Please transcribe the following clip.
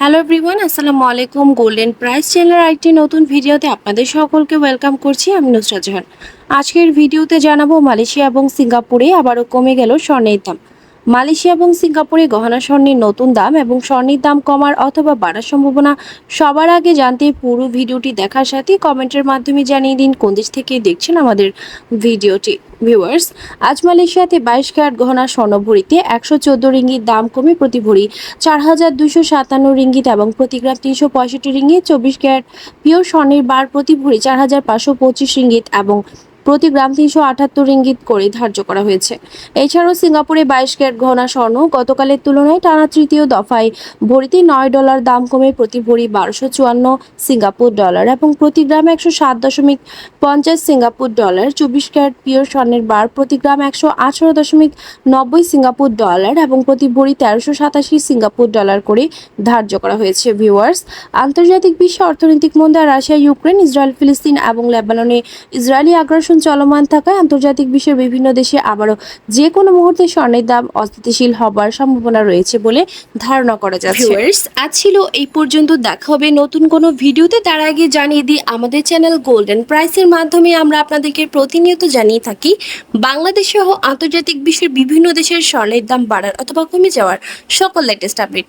Hello everyone আসসালামু আলাইকুম golden price চ্যানেলের একটি নতুন ভিডিওতে আপনাদের সকলকে ওয়েলকাম করছি আমি নুসরা জাহান। আজকের ভিডিওতে জানাব মালয়েশিয়া এবং সিঙ্গাপুরে আবারও কমে গেল স্বর্ণের দাম। মালয়েশিয়া এবং সিঙ্গাপুরে গহনা স্বর্ণের নতুন দাম এবং স্বর্ণের দাম কমার অথবা বাড়ার সম্ভাবনা সবার আগে জানতে পুরো ভিডিওটি দেখার সাথে কমেন্টের মাধ্যমে জানিয়ে দিন কোন দেশ থেকে দেখছেন আমাদের ভিডিওটি। ভিউয়ার্স, আজ মালয়েশিয়াতে বাইশ ক্যারেট গহনা স্বর্ণ ভরিতে একশো চোদ্দ রিঙ্গিত দাম কমে প্রতি ভরি চার হাজার দুশো সাতান্ন রিঙ্গিত এবং প্রতি গ্রাম তিনশো পঁয়ষট্টি রিঙ্গিত চব্বিশ ক্যারেট পিওর স্বর্ণের বার প্রতি ভরি চার হাজার পাঁচশো পঁচিশ রিঙ্গিত এবং প্রতি গ্রাম তিনশো আটাত্তর ইঙ্গিত করে ধার্য করা হয়েছে। এছাড়াও সিঙ্গাপুরে বাইশ ক্যারেট ঘনা স্বর্ণ গতকালের তুলনায় টানা তৃতীয় দফায় ভরিতে নয় ডলার দাম কমে প্রতি ভরি বারোশো চুয়ান্ন সিঙ্গাপুর ডলার এবং প্রতি গ্রাম একশো সাত দশমিক পঞ্চাশ সিঙ্গাপুর ডলার। চব্বিশ ক্যারেট পিওর স্বর্ণের বার প্রতি গ্রাম একশো আঠারো দশমিক নব্বই সিঙ্গাপুর ডলার এবং প্রতি ভরি তেরোশো সাতাশি সিঙ্গাপুর ডলার করে ধার্য করা হয়েছে ভিউয়ার্স। আন্তর্জাতিক বিশ্বে অর্থনৈতিক মন্দা রাশিয়া, ইউক্রেন, ইসরায়েল, ফিলিস্তিন এবং লেবাননে ইসরায়েলি আগ্রাসন চলমান থাকায় আন্তর্জাতিক বিশ্বের বিভিন্ন দেশে আবারও যে কোনো মুহূর্তে স্বর্ণের দাম অস্থিতিশীল হবার সম্ভাবনা রয়েছে বলে ধারণা করা যাচ্ছে। আজ ছিল এই পর্যন্ত। দেখা হবে নতুন কোনো ভিডিওতে। তার আগে জানিয়ে দিই, আমাদের চ্যানেল গোল্ডেন প্রাইসের মাধ্যমে আমরা আপনাদেরকে প্রতিনিয়ত জানিয়ে থাকি, বাংলাদেশ সহ আন্তর্জাতিক বিশ্বের বিভিন্ন দেশের স্বর্ণের দাম বাড়ার অথবা কমে যাওয়ার সকল লেটেস্ট আপডেট